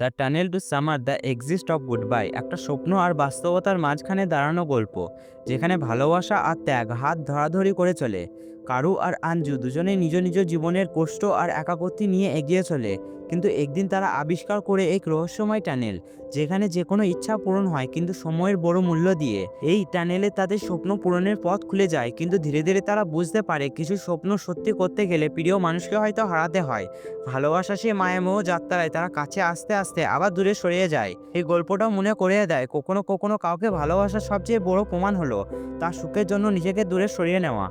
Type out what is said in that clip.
The tunnel to summer the exit of goodbye একটা স্বপ্ন আর বাস্তবতার মাঝখানে দাঁড়ানো গল্প, যেখানে ভালোবাসা আর ত্যাগ হাত ধরাধরি করে চলে। কারু আর আঞ্জু দুজনে নিজ নিজ জীবনের কষ্ট আর একাকত্তি নিয়ে এগিয়ে চলে। কিন্তু একদিন তারা আবিষ্কার করে এক রহস্যময় টানেল, যেখানে যে কোনো ইচ্ছা পূরণ হয় কিন্তু সময়ের বড় মূল্য দিয়ে। এই টানেলে তাদের স্বপ্ন পূরণের পথ খুলে যায়, কিন্তু ধীরে ধীরে তারা বুঝতে পারে কিছু স্বপ্ন সত্যি করতে গেলে প্রিয় মানুষকে হয়তো হারাতে হয়। ভালোবাসা সে মায়ামোহ যাত্রায় তারা কাছে আস্তে আস্তে আবার দূরে সরিয়ে যায়। এই গল্পটা মনে করিয়ে দেয়, কখনো কখনো কাউকে ভালোবাসার সবচেয়ে বড় প্রমাণ হলো তার সুখের জন্য নিজেকে দূরে সরিয়ে নেওয়া।